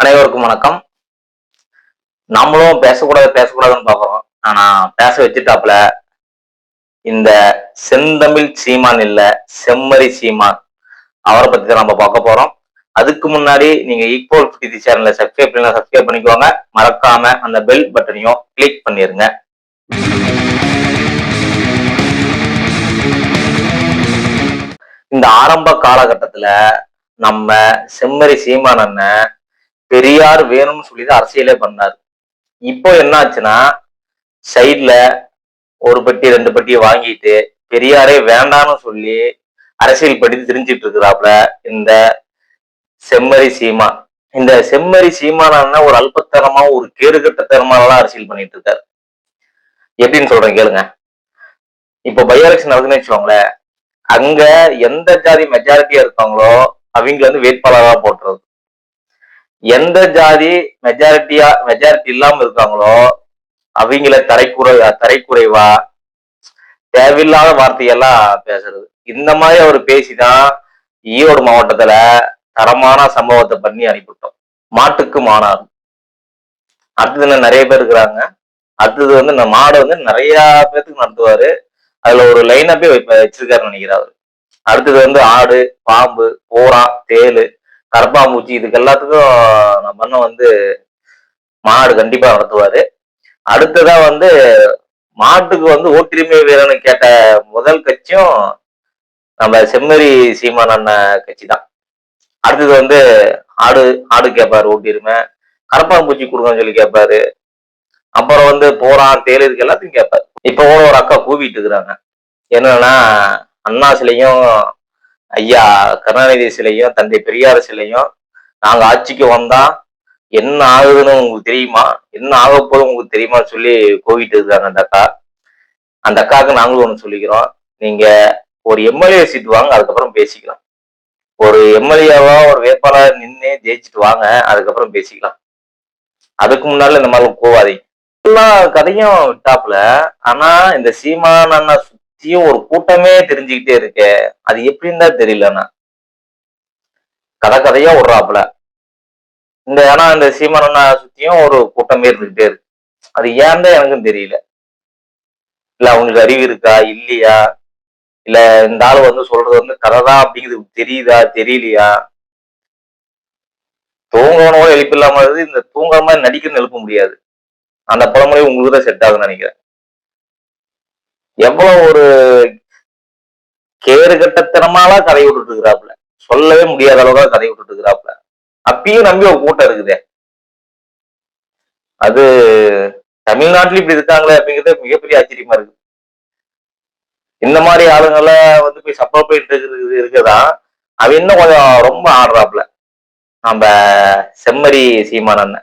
அனைவருக்கும் வணக்கம். நம்மளும் பேசக்கூடாது பேசக்கூடாதுன்னு பாக்குறோம் ஆனா பேச வச்சுட்டாப்புல. இந்த செந்தமிழ் சீமான் இல்ல செம்மறி சீமான். அவரை பத்தி தான் நம்ம பார்க்க போறோம். அதுக்கு முன்னாடி நீங்க ஈக்குவல் பிடி சேனலை சப்ஸ்கிரைப் பண்ணல சப்ஸ்கிரைப் பண்ணிக்கோங்க. மறக்காம அந்த பெல் பட்டனையும் கிளிக் பண்ணிருங்க. இந்த ஆரம்ப காலகட்டத்துல நம்ம செம்மறி சீமான் அண்ணன் பெரியார் வேணும்னு சொல்லி தான் அரசியலே பண்ணார். இப்போ என்ன ஆச்சுன்னா சைட்ல ஒரு பெட்டி ரெண்டு பெட்டியை வாங்கிட்டு பெரியாரே வேண்டாம்னு சொல்லி அரசியல் படி தெரிஞ்சிட்டு இருக்கிறாப்புல இந்த செம்மறி சீமா. இந்த செம்மறி சீமானா ஒரு அல்பத்தனமா ஒரு கேடுகட்டத்தனமாலாம் அரசியல் பண்ணிட்டு இருக்காரு. எப்படின்னு சொல்றேன் கேளுங்க. இப்போ பை எலெக்ஷன் நடக்குதுன்னு வச்சுக்கோங்களேன் அங்க எந்த ஜாதி மெஜாரிட்டியா இருக்காங்களோ அவங்கள வந்து வேட்பாளராக போட்டுறது. எந்த ஜாதி மெஜாரிட்டியா மெஜாரிட்டி இல்லாம இருக்காங்களோ அவங்கள தரைக்குறை தரைக்குறைவா தேவையில்லாத வார்த்தையெல்லாம் பேசுறது. இந்த மாதிரி அவர் பேசிதான் ஈரோடு மாவட்டத்துல தரமான சம்பவத்தை பண்ணி அனுப்பிவிட்டோம். மாட்டுக்கு மானார் அடுத்தது நிறைய பேர் இருக்கிறாங்க. அடுத்தது வந்து இந்த மாடை வந்து நிறைய பேர்த்துக்கு நடத்துவாரு. அதுல ஒரு லைனப்பே வச்சிருக்காருன்னு நினைக்கிறாரு அவரு. அடுத்தது வந்து ஆடு பாம்பு பூரா தேலு கரப்பாம்பூச்சி இதுக்கு எல்லாத்துக்கும் நம்ம அண்ணன் வந்து மாடு கண்டிப்பா நடத்துவாரு. அடுத்ததா வந்து மாட்டுக்கு வந்து ஓட்டுரிமை வீரன்னு கேட்ட முதல் கட்சியும் நம்ம செம்மறி சீமான் அண்ணன் கட்சி தான் அடுத்தது வந்து ஆடு ஆடு கேட்பாரு ஓட்டிருமை கரப்பாம்பூச்சி கொடுங்கன்னு சொல்லி கேட்பாரு அப்புறம் வந்து போறான் தேல் இதுக்கு எல்லாத்தையும் கேட்பாரு இப்போ கூட ஒரு அக்கா கூவிட்டு இருக்கிறாங்க. என்னன்னா அண்ணா சிலையும் ஐயா கருணாநிதி சிலையும் தந்தை பெரியார் சிலையும் நாங்க ஆட்சிக்கு வந்தா என்ன ஆகுதுன்னு உங்களுக்கு தெரியுமா? என்ன ஆக போதும் உங்களுக்கு தெரியுமா சொல்லி கோவிட்டு இருக்காங்க அந்த அக்கா? அந்த அக்காவுக்கு நாங்களும் ஒண்ணு சொல்லிக்கிறோம். நீங்க ஒரு எம்எல்ஏ சீட் வாங்க அதுக்கப்புறம் பேசிக்கலாம். ஒரு எம்எல்ஏவா ஒரு வேட்பாளர் நின்று ஜெயிச்சுட்டு வாங்க அதுக்கப்புறம் பேசிக்கலாம். அதுக்கு முன்னால இந்த மாதிரி போவாதீங்க எல்லா கதையும் விட்டாப்புல ஆனா இந்த சீமான அண்ணா சுத்தியும் ஒரு கூட்டமே தெரிஞ்சுக்கிட்டே இருக்கே. அது எப்படின்னு தான் தெரியலண்ணா கதை கதையா விடுறாப்புல. இந்த ஏன்னா இந்த சீமான் சுத்தியும் ஒரு கூட்டமே இருந்துகிட்டே இருக்கு. அது ஏன் தான் எனக்கும் தெரியல. இல்ல அவங்களுக்கு அறிவு இருக்கா? இல்லையா? இல்ல இந்த ஆளு வந்து சொல்றது வந்து கதை தான் அப்படிங்கிறது தெரியுதா? தெரியலையா? தூங்கணும் எழுப்பு இல்லாம இந்த தூங்காம மாதிரி நடிக்கணும்னு எழுப்ப முடியாது. அந்த பழமொழி உங்களுக்கு தான் செட் ஆகுதுன்னு நினைக்கிறேன். எவ்வளவு ஒரு கேடுகட்டத்தனமாலாம் கதை விட்டுட்டு இருக்கிறாப்புல சொல்லவே முடியாத அளவுக்கு கதை விட்டுட்டு இருக்கிறாப்புல அப்பயும் நம்பி ஒரு கூட்டம் இருக்குதே. அது தமிழ்நாட்டுல இப்படி இருக்காங்களே அப்படிங்கிறது மிகப்பெரிய ஆச்சரியமா இருக்கு. இந்த மாதிரி ஆளுங்களை வந்து போய் சப்போர்ட் பண்ணிட்டு இருக்கிறது இருக்குதா அவன் இன்னும் கொஞ்சம் ரொம்ப ஆடுறாப்புல. நம்ம செம்மறி சீமான்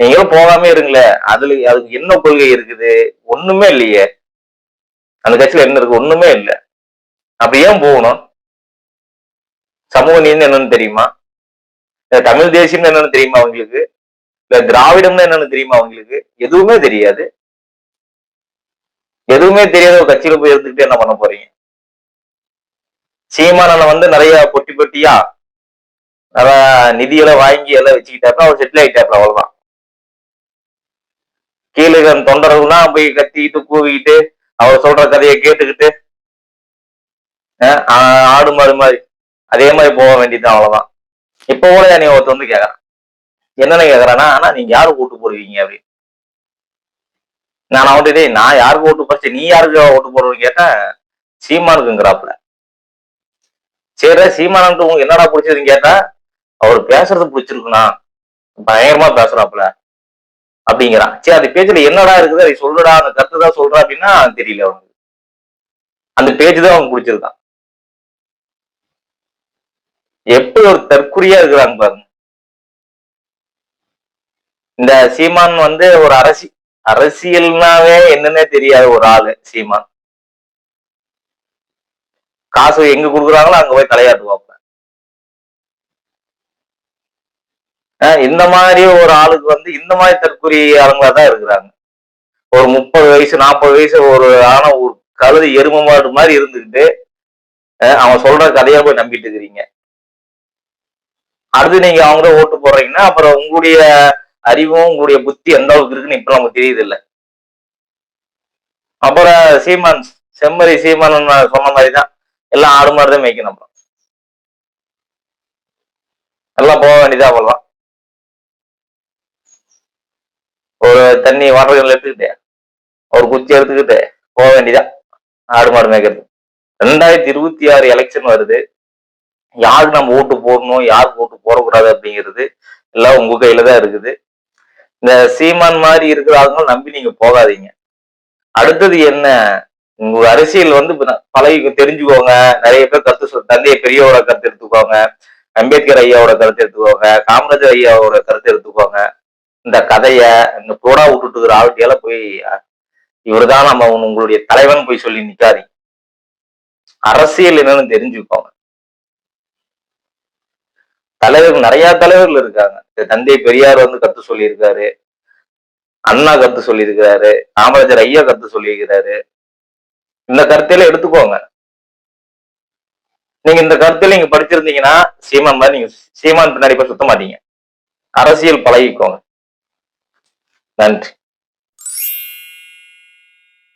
அண்ணன் நீங்களும் போகாம இருங்களே. அதுல அதுக்கு என்ன கொள்கை இருக்குது? ஒண்ணுமே இல்லையே. அந்த கட்சியில என்ன இருக்கு? ஒண்ணுமே இல்லை. அப்ப ஏன் போகணும்? சமூக நீதி என்னன்னு தெரியுமா? இல்ல தமிழ் தேசியம் என்னன்னு தெரியுமா அவங்களுக்கு இல்ல திராவிடம்னு என்னன்னு தெரியுமா அவங்களுக்கு எதுவுமே தெரியாது. எதுவுமே தெரியாத ஒரு கட்சியில போய் இருந்துக்கிட்டு என்ன பண்ண போறீங்க? சீமானனை வந்து நிறைய பொட்டி பொட்டியா? நிறைய நிதியெல்லாம் வாங்கி எல்லாம் வச்சுக்கிட்டாப்பா அவர் செட்டில் ஆயிட்டாப்ல அவ்வளவுதான். கீழே தொண்டர்கள்லாம் போய் கத்திக்கிட்டு கூவிக்கிட்டு அவர் சொல்ற கதையை கேட்டுக்கிட்டு ஆ- ஆடு மாடு மாதிரி. அதே மாதிரி போக வேண்டியதுதான் அவ்வளவுதான். இப்போ கூட நீ ஒருத்த வந்து கேக்குறான். என்னென்ன கேக்குறானா ஆனா நீங்க யாரு கூட்டு போடுவீங்க? அப்படின்னு. நான் அவன்கிட்ட இதே நான் யாருக்கு ஓட்டு போறேன் நீ யாருக்கு ஓட்டு போடுறேன்னு கேட்டா சீமானுக்குங்கிறாப்புல. சரி சீமானன்ட்டு உங்களுக்கு என்னடா பிடிச்சதுன்னு கேட்டா அவர் பேசுறது பிடிச்சிருக்குண்ணா. பயங்கரமா பேசுறாப்புல. அப்படிங்கிறான். சரி அந்த பேஜ்ல என்னடா இருக்குது அதை சொல்லுடா அந்த கருத்து தான் சொல்றா அப்படின்னா தெரியல அவனுக்கு. அந்த பேஜ் தான் அவன் பிடிச்சிருக்கான். எப்படி ஒரு தற்குறியா இருக்கிறாங்க பாருங்க. இந்த சீமான் வந்து ஒரு அரசி அரசியல்னாவே என்னன்னே தெரியாத ஒரு ஆளு சீமான். காசு எங்க கொடுக்குறாங்களோ அங்க போய் தலையாட்டுவாப்ப. பார்ப்போம் இந்த மாதிரி ஒரு ஆளுக்கு வந்து இந்த மாதிரி தற்குறி ஆளுங்களா தான் இருக்கிறாங்க. ஒரு முப்பது வயசு நாற்பது வயசு ஒரு ஆன ஒரு கழுது எரும மாடு மாதிரி இருந்துக்கிட்டு அவன் சொல்ற கதையா போய் நம்பிட்டு இருக்கிறீங்க. அடுத்து நீங்க அவங்க ஓட்டு போடுறீங்கன்னா அப்புறம் உங்களுடைய அறிவும் உங்களுடைய புத்தி எந்த அளவுக்கு இருக்குன்னு இப்ப நமக்கு தெரியுது இல்லை அப்புறம் சீமான் செம்மறி சீமான் சொன்ன மாதிரி தான். எல்லாம் ஆடு மாதிரி தான் மேய்க்கணும் அப்புறம். எல்லாம் போக வேண்டியதா அவ்வளவுதான். ஒரு தண்ணி வாட்டர்கள் எடுத்துக்கிட்டு ஒரு குச்சி எடுத்துக்கிட்டு போக வேண்டியதா? ஆடு மாடு மேய்க்கிறது. ரெண்டாயிரத்தி இருபத்தி ஆறு எலெக்ஷன் வருது. யாருக்கு நம்ம ஓட்டு போடணும் யாருக்கு ஓட்டு போடக்கூடாது அப்படிங்கிறது எல்லாம் உங்க கையில தான் இருக்குது. இந்த சீமான் மாதிரி இருக்கிற நம்பி நீங்க போகாதீங்க. அடுத்தது என்ன? உங்க அரசியல் வந்து பழகி தெரிஞ்சுக்கோங்க. நிறைய பேர் கருத்து சொல் தந்தைய பெரியவோட கருத்து எடுத்துக்கோங்க. அம்பேத்கர் ஐயாவோட கருத்து எடுத்துக்கோங்க. காமராஜர் ஐயாவோட கருத்து எடுத்துக்கோங்க. இந்த கதைய இந்த போடா விட்டுட்டு இருக்கிற ஆள்கிட்ட போய் இவர்தான் நம்ம உன் உங்களுடைய தலைவன் போய் சொல்லி நிக்காதீங்க. அரசியல் என்னன்னு தெரிஞ்சுக்கோங்க. தலைவர் நிறைய தலைவர்கள் இருக்காங்க. தந்தை பெரியார் வந்து கத்து சொல்லியிருக்காரு. அண்ணா கத்து சொல்லியிருக்கிறாரு. காமராஜர் ஐயா கத்து சொல்லியிருக்கிறாரு. இந்த கருத்தையில எடுத்துக்கோங்க. நீங்க இந்த கருத்துல நீங்க படிச்சிருந்தீங்கன்னா சீமான் மாதிரி நீங்க சீமான் பின்னாடி போய் சுத்த மாட்டீங்க அரசியல் பழகிக்கோங்க. நன்றி